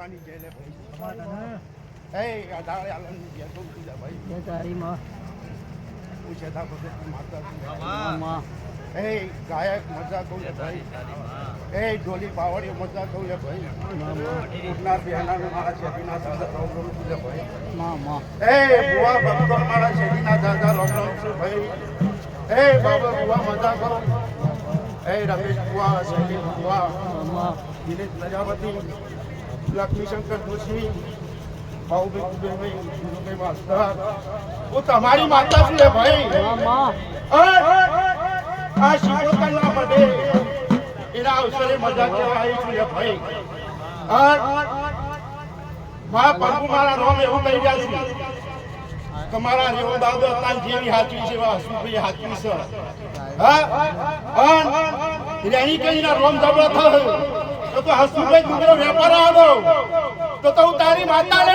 ખાવાની છે લે ભાઈ એ અઢાળે આલમની છે તો કીધા ભાઈ. એ તારી માં પૂછે તા ભગત માતા એ ગાયક મજા કહું લે ભાઈ. એ ઢોલી પાવડીઓ મજા કહું લે ભાઈ. ઉઠના બિહાના મારા શેઠીના દાદા રોગરોગ લે ભાઈ. એ બુવા ભક્તો મારા શેઠીના દાદા રોગરોગ ભાઈ. એ બાબા બુવા મજા કરો એ રમેશ બુવા શૈલી બુવા દિનેશ પ્રજાપતિ. લક્ષ્મીશંકર જોશી ભાઉભાઈ કુબેરભાઈ ગુરુભાઈ માસ્તર હું તમારી માતા છું ભાઈ આ શિકોતરના બધે એના અવસરે મજા કહેવા આવી છું ભાઈ મારા પ્રભુ મારા રોમ એવું કહી ગયા છે તમારા જેવો દાદો તાન જેવી હાચવી છે એવા હસુભાઈ હાચવી છે હા રેણી કહીના રોમ જબરો થયો તો તો હસુભાઈ દુબરો વેપાર આવો. તો તો તારી માતા લે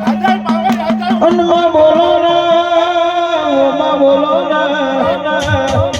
રાજા પાવે રાજા અનમાં બોલો ના ઓમાં બોલો ના.